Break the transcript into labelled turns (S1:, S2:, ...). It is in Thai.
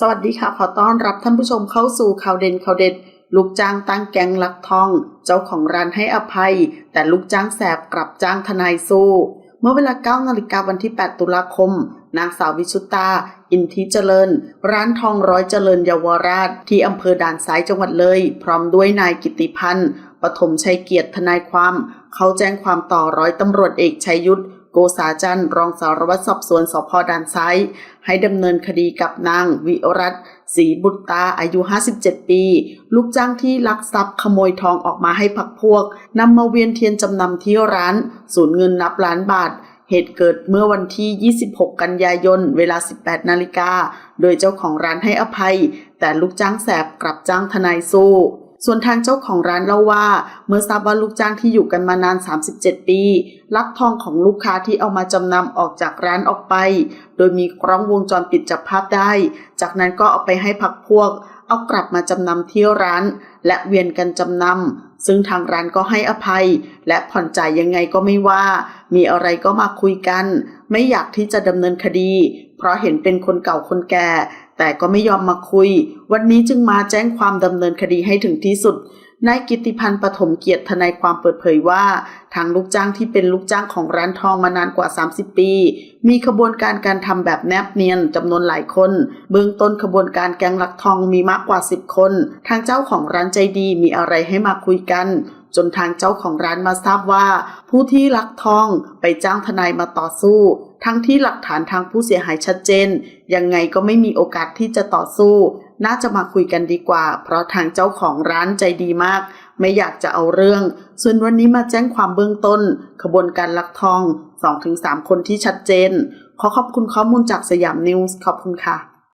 S1: สวัสดีค่ะ ขอต้อนรับท่านผู้ชมเข้าสู่ข่าวเด่นข่าวเด็ด ลูกจ้างตั้งแก๊งลักทอง เจ้าของร้านให้อภัย แต่ลูกจ้างแสบกลับจ้างทนายสู้ เมื่อเวลา9นาฬิกาวันที่ 8 ตุลาคม นางสาววิชุตา อินทิเจริญ ร้านทองร้อยเจริญเยาวราช ที่อำเภอด่านซ้ายจังหวัดเลย พร้อมด้วยนายกิติพันธ์ปฐมชัยเกียรติทนายความ เขาแจ้งความต่อร้อยตำรวจเอกชัยยุทธ โกษาจันทร์รองสารวัตรสอบสวนสพด่านซ้าย ให้ดำเนินคดีกับนางวิรัตศรีบุตรตาอายุ 57 ปี ลูกจ้างที่ลักทรัพย์ขโมยทองออกมาให้พักพวกนำมาเวียนเทียนจำนำที่ร้าน สูญเงินนับล้านบาท เหตุเกิดเมื่อวันที่ 26 กันยายน เวลา 18 นาฬิกา โดยเจ้าของร้านให้อภัย แต่ลูกจ้างแสบกลับจ้างทนายสู้ ส่วนทางเจ้าของร้านเล่าว่า เมื่อทราบว่าลูกจ้างที่อยู่กันมานาน 37 ปี ลักทองของลูกค้าที่เอามาจำนำออกจากร้านออกไป โดยมีกล้องวงจรปิดจับภาพได้ จากนั้นก็เอาไปให้พักพวก เอากลับมาจำนำที่ร้าน และเวียนกันจำนำซึ่งทางร้านก็ให้อภัย และผ่อนจ่ายยังไงก็ไม่ว่า มีอะไรก็มาคุยกัน ไม่อยากที่จะดำเนินคดี ราะเห็นเป็นคนเก่าคนแก่ แต่ก็ไม่ยอมมาคุย วันนี้จึงมาแจ้งความดำเนินคดีให้ถึงที่สุดนายกิติพันธ์ปฐมเกียรติทนายความเปิดเผยว่า ทางลูกจ้างที่เป็นลูกจ้างของร้านทองมานานกว่า 30 ปี มีขบวนการการทำแบบแนบเนียนจำนวนหลายคน เบื้องต้นขบวนการแก๊งลักทองมีมากกว่า 10 คน ทางเจ้าของร้านใจดีมีอะไรให้มาคุยกัน จนทางเจ้าของร้านมาทราบว่า ผู้ที่ลักทองไปจ้างทนายมาต่อสู้ ทั้งที่หลักฐานทางผู้เสียหายชัดเจน ยังไงก็ไม่มีโอกาสที่จะต่อสู้ น่าจะมาคุยกันดีกว่า เพราะทางเจ้าของร้านใจดีมาก ไม่อยากจะเอาเรื่อง ส่วนวันนี้มาแจ้งความเบื้องต้น ขบวนการลักทอง 2-3 คนที่ชัดเจน ขอขอบคุณข้อมูลจากสยามนิวส์ขอบคุณค่ะ